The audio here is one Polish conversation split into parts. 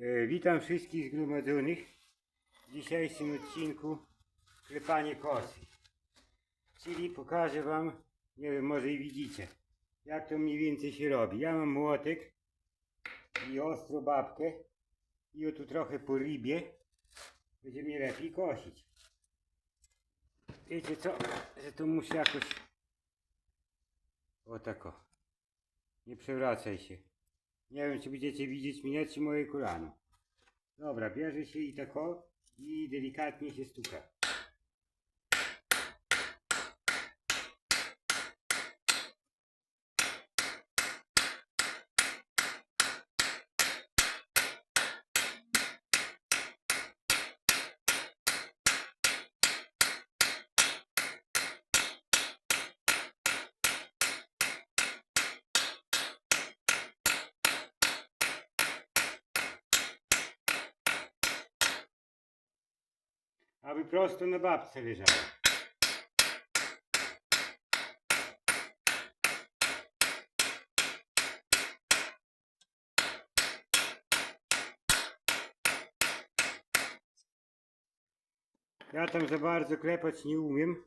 E, Witam wszystkich zgromadzonych w dzisiejszym odcinku klepanie kosy. Czyli pokażę wam, nie wiem, może i widzicie, jak to mniej więcej się robi. Ja mam młotek i ostrą babkę i o tu trochę po rybie będzie mi lepiej kosić. Wiecie co, że to muszę jakoś o tako. Nie przewracaj się. Nie wiem, czy będziecie widzieć mnie, czy moje kolano. Dobra, bierze się i tak o i delikatnie się stuka. Aby prosto na babce leżała. Ja tam za bardzo klepać nie umiem,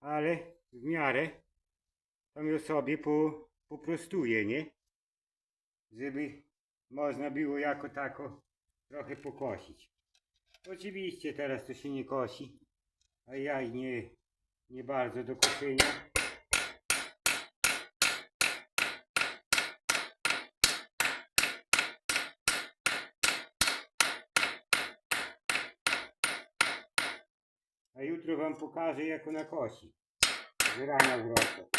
ale w miarę tam ją sobie po, poprostuję, nie? Żeby można było jako tako trochę pokosić. Oczywiście teraz to się nie kosi, a ja i nie, nie bardzo do koszenia. A jutro wam pokażę jak ona kosi. Z rana w roku.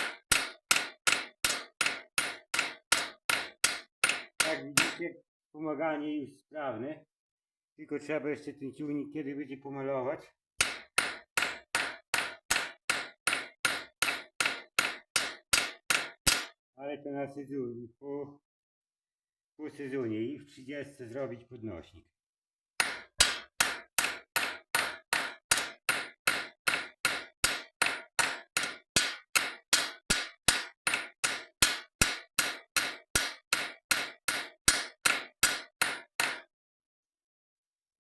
Jak widzicie, pomaganie już sprawne. Tylko trzeba jeszcze ten ciągnik kiedy będzie pomalować. Ale to na sezonie, po, po sezonie i w 30 zrobić podnośnik.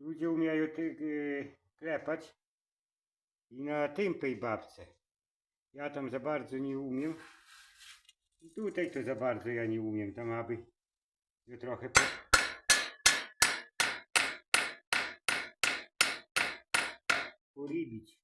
Ludzie umieją ty, y, klepać i na tępej babce. Ja tam za bardzo nie umiem. I tutaj to za bardzo ja nie umiem. Tam aby ją trochę po... poribić.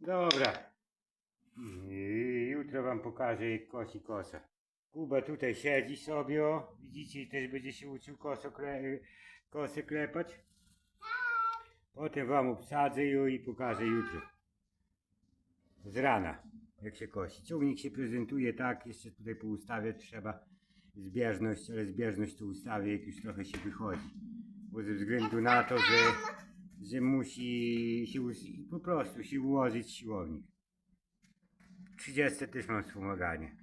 Dobra. Jutro wam pokażę jak kosi kosa. Kuba tutaj siedzi sobie, o. Widzicie, też będzie się uczył koso kle, kosę klepać. Potem wam obsadzę ją i pokażę jutro. Z rana, jak się kosi. Ciągnik się prezentuje tak, jeszcze tutaj poustawiać trzeba zbieżność, ale zbieżność to ustawię, jak już trochę się wychodzi. Bo ze względu na to, że że musi się po prostu się ułożyć siłownik. 30 też mam wspomaganie.